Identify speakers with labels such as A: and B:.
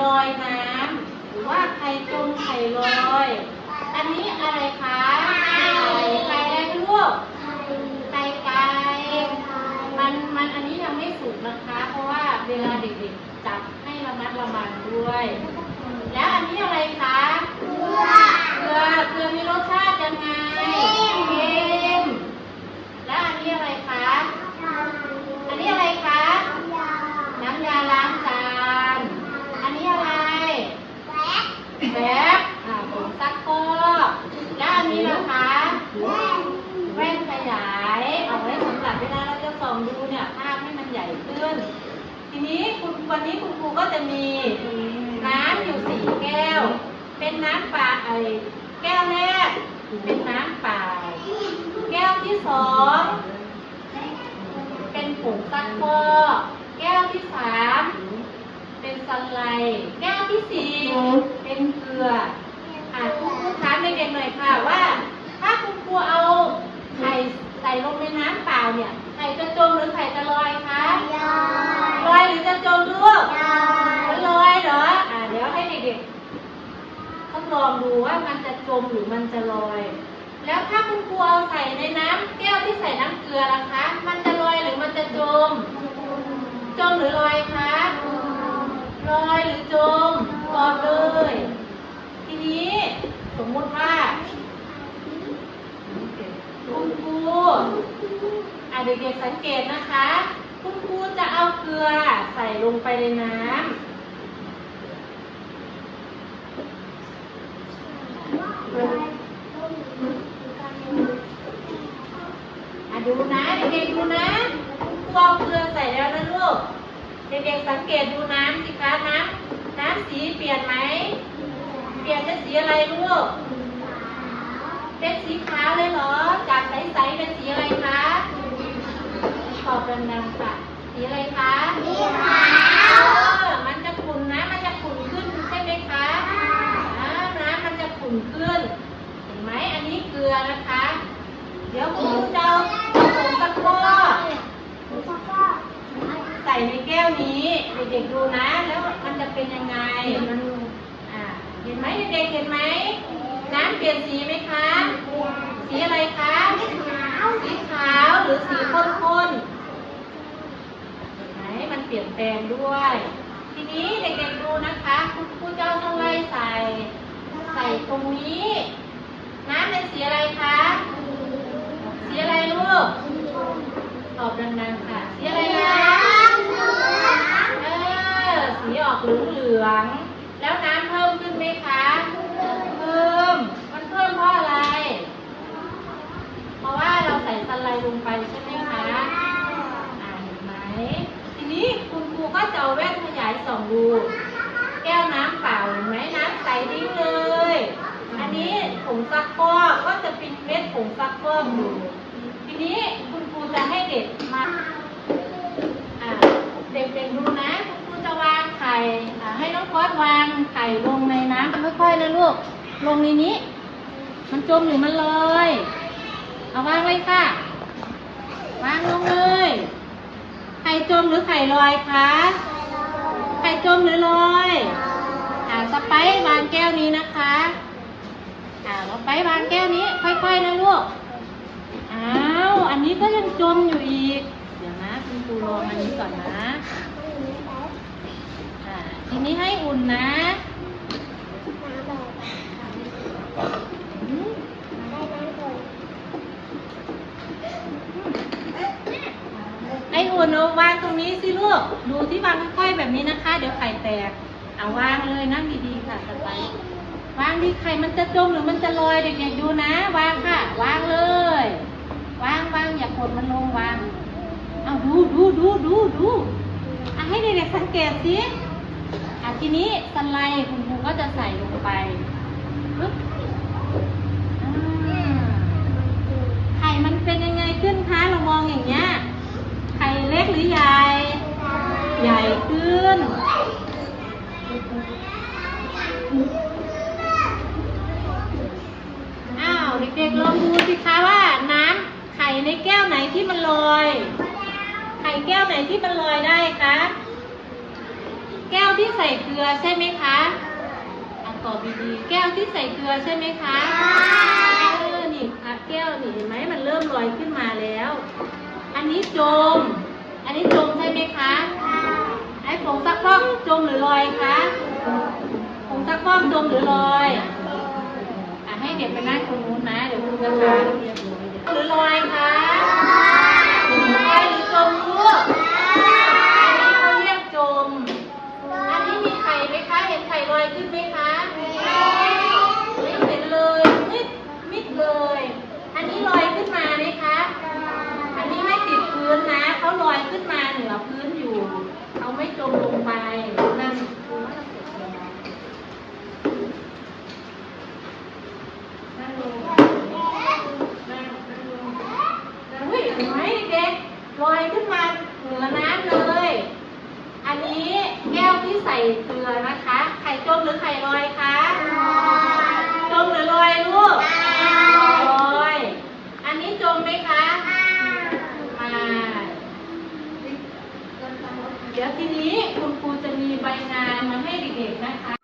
A: ลอยน้ำหรือว่าไข่จมไข่ลอย อันนี้อะไรคะไข่ไข่อะไรลูกไข่ไก่มันมันอันนี้ยังไม่สุกนะคะ เพราะว่าเวลาเด็กๆจับให้ระมัดระวังด้วย แล้วอันนี้อะไรคะเกลือเกลือเกลือมีรสชาติยังไงเค็มแล้วอันนี้อะไรคะ อันนี้อะไรคะ น้ำยาล้างจาน อันนี้อะไรแบ๊บอ่าผงซักฟอกแล้วอันนี้ล่ะคะ แว่นขยาย เอาไว้สำหรับเวลาเราจะส่อง ดูเนี่ยภาพให้มันใหญ่ขึ้น ทีนี้คุณวันนี้คุณครูก็จะมีน้ำอยู่สี่แก้ว เป็นน้ำเปล่าไอแก้วแรก เป็นน้ำเปล่าแก้วที่สองเป็นผงซักฟอกแก้วที่สามเป็นสไลด์แก้วที่สี่เป็นเกลืออะคุณครูถามเด็กๆหน่อยค่ะว่า ถ้าคุณครูเอาไข่ใส่ลงในน้ำเปล่าเนี่ย ข่จะจมหรือไข่จะลอยคะลอยหรือจะจมลูกมันลอยเหรออ่าเดี๋ยวให้เด็กๆทดลองดูว่ามันจะจมหรือมันจะลอย แล้วถ้าคุณครูเอาใส่ในน้ำแก้วที่ใส่น้ำเกลือล่ะคะ มันจะลอยหรือมันจะจม จมหรือลอยคะลอยหรือจมตอบเลย ทีนี้สมมุติว่าคุณครูอะ เด็กๆสังเกตนะคะ คุณครูจะเอาเกลือใส่ลงไปในน้ำอะดูนะเด็กๆดูนะคุณครูเอาเกลือใส่แล้วนะลูก เด็กๆสังเกตดูน้ำสิคะน้ำน้ำสีเปลี่ยนไหม เปลี่ยนเป็นสีอะไรลูก เป็นสีขาวเลยเหรอจากใสๆเป็นสีอะไรคะตอบดังๆค่ะ สีอะไรคะสีขาวมันจะขุ่นนะ มันจะขุ่นขึ้นใช่ไหมคะอ่าน้ำมันจะขุ่นขึ้น เห็นไหม อันนี้เก ลือนะคะ เดี๋ยวคุณครูจะเอาผงซักฟอกใส่ในแก้วนี้เด็กๆดูนะ แล้วมันจะเป็นยังไงมันอ่าเห็นไหมเด็กๆเห็นไหมน้ำเปลี่ยนสีไหมคะ สีอะไรคะ สีขาวหรือสีข้นๆเห็นไหมมันเปลี่ยนแปลงด้วย ทีนี้เด็กๆดูนะคะ คุณครูจะเอาสไปใส่ ใส่ตรงนี้ สีอะไรคะ สีอะไรลูก ตอบดังๆค่ะ สีอะไรนะ เออ สีออกเหลืองๆแล้วน้ำเพิ่มขึ้นไหมคะ เพิ่ม มันเพิ่มเพราะอะไร เพราะว่าเราใส่สไลด์ลงไปใช่ไหมคะอ่าเห็นไหม ทีนี้คุณครูก็จะเอาแว่นขยายส่องดู แก้วน้ำเปล่าเห็นไหมน้ำใสดิ้งเลย นนี้ผงซักฟอกก็จะเป็นเม็ดผงซักฟอกอยู่ทีนี้คุณครูจะให้เด็กมาเด็กๆดูนะคุณครูจะวางไข่ให้น้องพอดวางไข่ลงในน้ำค่อยๆนะลูกลงในนี้ มันจมหรือมันลอยเอาวางไว้ค่ะวางลงเลยไข่จมหรือไข่ลอยคะไข่จมหรือลอยอ่าสไปซ์วางแก้วนี้นะคะ อ่าไปวางแก้วนี้ ค่อยๆนะลูก อ้าว อันนี้ก็ยังจมอยู่อีก เดี๋ยวนะคุณครูลองอันนี้ก่อนนะอ่าทีนี้ให้อุ่นนะให้อุ่นเอาวางตรงนี้สิลูก ดูที่วางค่อยๆแบบนี้นะคะ เดี๋ยวไข่แตก เอาวางเลยนั่งดีๆค่ะสไปซ์ วางดีไข่มันจะจมหรือมันจะลอยเด็กๆดูนะ วางค่ะ วางเลย วางวางอย่ากดมันลงวางเอาดูดูดูดูดูอะให้เด็กๆสังเกตสิอะทีนี้สไลด์คุณครูก็จะใส่ลงไปปึ๊บไข่มันเป็นยังไงขึ้นคะเรามองอย่างเงี้ยไข่เล็กหรือใหญ่ ใหญ่ขึ้นวเด็กๆลองดูสิคะว่าน้ำไข่ในแก้วไหนที่มันลอย ไข่แก้วไหนที่มันลอยได้คะแก้วที่ใส่เกลือใช่ไหมคะอะตอบดีๆแก้วที่ใส่เกลือใช่ไหมคะเออนี่ค่ะแก้วนี่เห็นไหมมันเริ่มลอยขึ้นมาแล้ว อันนี้จม อันนี้จมใช่ไหมคะไอ้ผงซักฟอกจมหรือลอยคะผงซักฟอกจมหรือลอย เด็กไปนั่งตรงนู้นนะ เดี๋ยวคุณจะพาหรือลอยคะลอยหรือจมลูกอันนี้เขาเรียกจม อันนี้มีไข่ไหมคะ เห็นไข่ลอยขึ้นไหมคะไม่เห็นเลยมิดมิดเลย อันนี้ลอยขึ้นมาไหมคะ อันนี้ไม่ติดพื้นนะ เขาลอยขึ้นมาเหนือพื้นอยู่ เขาไม่จมลงไปนั่นนั่งลงนั่งนั่งลงอุ้ยเห็นไหมเด็กๆลอยขึ้น มาเหนือน้ำเลย อันนี้แก้วที่ใส่เกลือนะคะ ไข่จมหรือไข่ลอยคะจมหรือลอยลูกลอย อันนี้จมไหมคะมาเดี๋ยวทีนี้คุณครูจะมีใบงานมาให้เด็กๆนะคะ